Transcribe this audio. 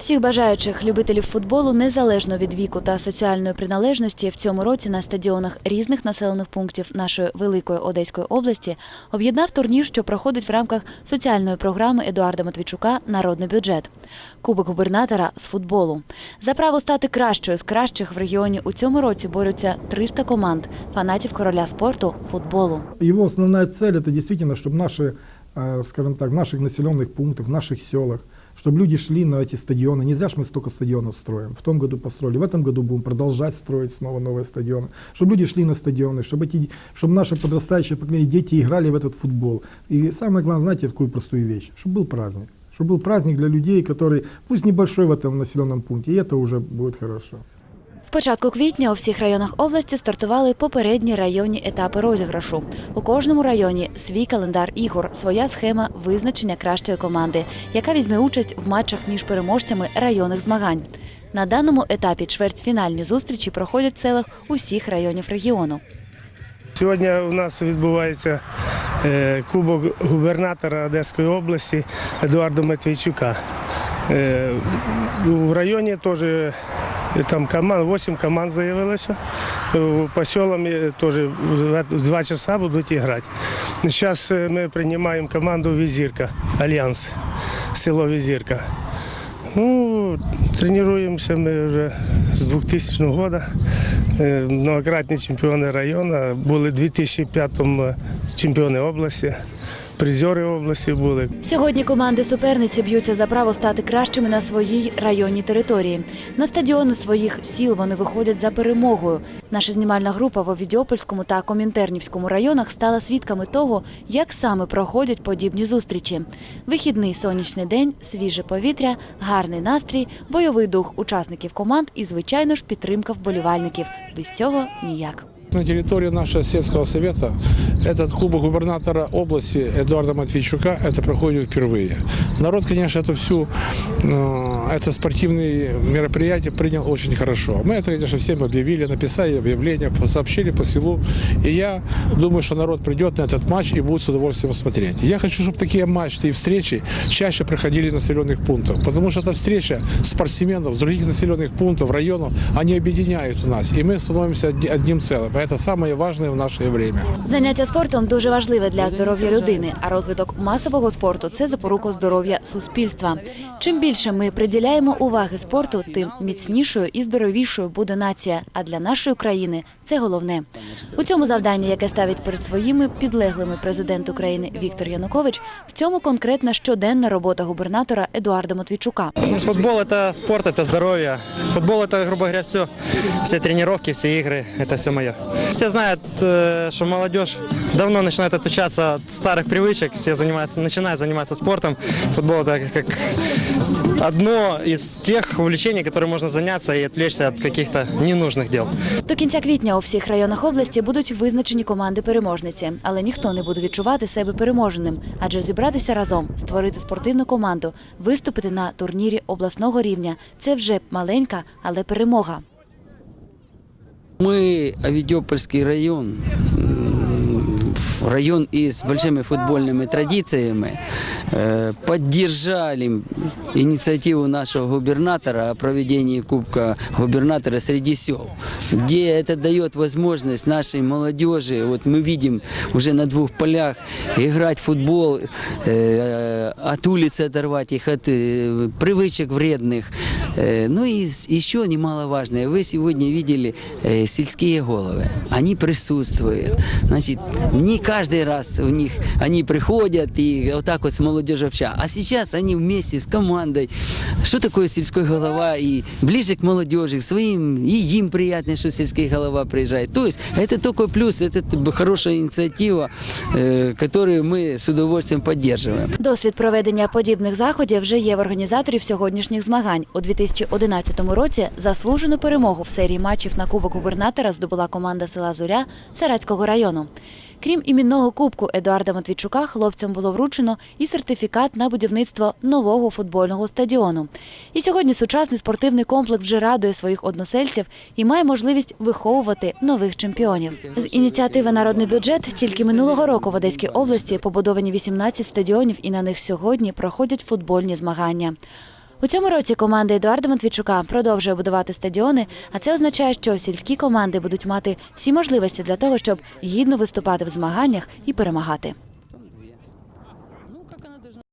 Всіх бажаючих любителів футболу незалежно від віку та соціальної приналежності в цьому році на стадіонах різних населених пунктів нашої великої Одеської області об'єднав турнір, що проходить в рамках соціальної програми Едуарда Матвійчука Народний бюджет Кубок губернатора з футболу. За право стати кращою з кращих в регіоні у цьому році борються 300 команд фанатів короля спорту футболу. Его основная цель это действительно, чтобы наши, э, скажем так, в наших населенных пунктах, в наших селах, чтобы люди шли на эти стадионы. Не зря ж мы столько стадионов строим. В том году построили, в этом году будем продолжать строить снова новые стадионы. Чтобы люди шли на стадионы, чтобы, эти, чтобы наше подрастающее поколение, дети играли в этот футбол. И самое главное, знаете, такую простую вещь, чтобы был праздник. Чтобы был праздник для людей, которые, пусть небольшой в этом населенном пункте, и это уже будет хорошо. З початку квітня у всіх районах області стартували попередні районні етапи розіграшу. У кожному районі свій календар ігор, своя схема визначення кращої команди, яка візьме участь в матчах між переможцями районних змагань. На даному етапі чвертьфінальні зустрічі проходять в селах усіх районів регіону. Сьогодні у нас відбувається е, кубок губернатора Одеської області Едуарда Матвійчука. Е, У районі теж е, там команд, 8 команд заявилося. Е, По селам е, теж в два часа будуть грати. Зараз ми приймаємо команду Візірка, Альянс, село Візірка. Ну, тренуємося ми вже з 2000 року. Е, Многократні чемпіони району, були в 2005 чемпіони області, призери області були. Сьогодні команди суперниці б'ються за право стати кращими на своїй районній території. На стадіони своїх сіл вони виходять за перемогою. Наша знімальна група в Овідіопольському та Комінтернівському районах стала свідками того, як саме проходять подібні зустрічі. Вихідний сонячний день, свіже повітря, гарний настрій, бойовий дух учасників команд і, звичайно ж, підтримка вболівальників. Без цього ніяк. На территории нашего сельского совета этот кубок губернатора области Эдуарда Матвейчука это проходит впервые. Народ, конечно, это всю э, это спортивные мероприятия принял очень хорошо. Мы это, конечно, всем объявили, написали объявление, сообщили по селу. И я думаю, что народ придет на этот матч и будет с удовольствием смотреть. Я хочу, чтобы такие матчи и встречи чаще проходили в населенных пунктах, потому что эта встреча спортсменов других населенных пунктов, районов, они объединяют нас, и мы становимся одни- одним целым. А Это самое важное в наше время. Заняття спортом дуже важливе для здоров'я людини, а розвиток масового спорту це запорука здоров'я суспільства. Чим більше ми приділяємо уваги спорту, тим міцнішою і здоровішою буде нація. А для нашої країни це головне. У цьому завданні, яке ставить перед своїми підлеглими президент України Віктор Янукович, в цьому конкретна щоденна робота губернатора Едуарда Матвійчука. Ну, Футбол это спорт, это здоровье. Футбол это, грубо говоря, все. Все тренировки, все игры, это все мое. Все знают, э, что молодежь давно начинает отучаться от старых привычек, все занимаются, начинают заниматься спортом. Футбол это как одно из тех увлечений, которым можно заняться и отвлечься от каких-то ненужных дел. До кінця квітня у всіх районах області будуть визначені команди переможниці, але ніхто не буде відчувати себе переможеним, адже зібратися разом, створити спортивну команду, виступити на турнірі обласного рівня це вже маленька, але перемога. Мы Авидиопольский район, район и с большими футбольными традициями, э, поддержали инициативу нашего губернатора о проведении Кубка губернатора среди сел, где это дает возможность нашей молодежи, вот мы видим уже на двух полях, играть в футбол, э, от улицы оторвать их от э, привычек вредных. Ну и еще немаловажное, вы сегодня видели сельские головы, они присутствуют. Значит, не каждый раз у них они приходят и вот так вот с молодежью общаются. А сейчас они вместе с командой. Что такое сельской голова? И ближе к молодежи, к своим, и им приятно, что сельский голова приезжает. То есть это только плюс, это т- хорошая инициатива, э, которую мы с удовольствием поддерживаем. Досвід проведення подібних заходів вже є в організаторів сьогоднішніх змагань. У 2011 році заслужену перемогу в серії матчів на Кубок губернатора здобула команда села Зоря Саратського району. Крім іменного кубку Едуарда Матвійчука, хлопцям було вручено і сертифікат на будівництво нового футбольного стадіону. І сьогодні сучасний спортивний комплекс вже радує своїх односельців і має можливість виховувати нових чемпіонів. З ініціативи Народний бюджет тільки минулого року в Одеській області побудовані 18 стадіонів, і на них сьогодні проходять футбольні змагання. У цьому році команда Едуарда Матвійчука продовжує будувати стадіони, а це означає, що сільські команди будуть мати всі можливості для того, щоб гідно виступати в змаганнях і перемагати.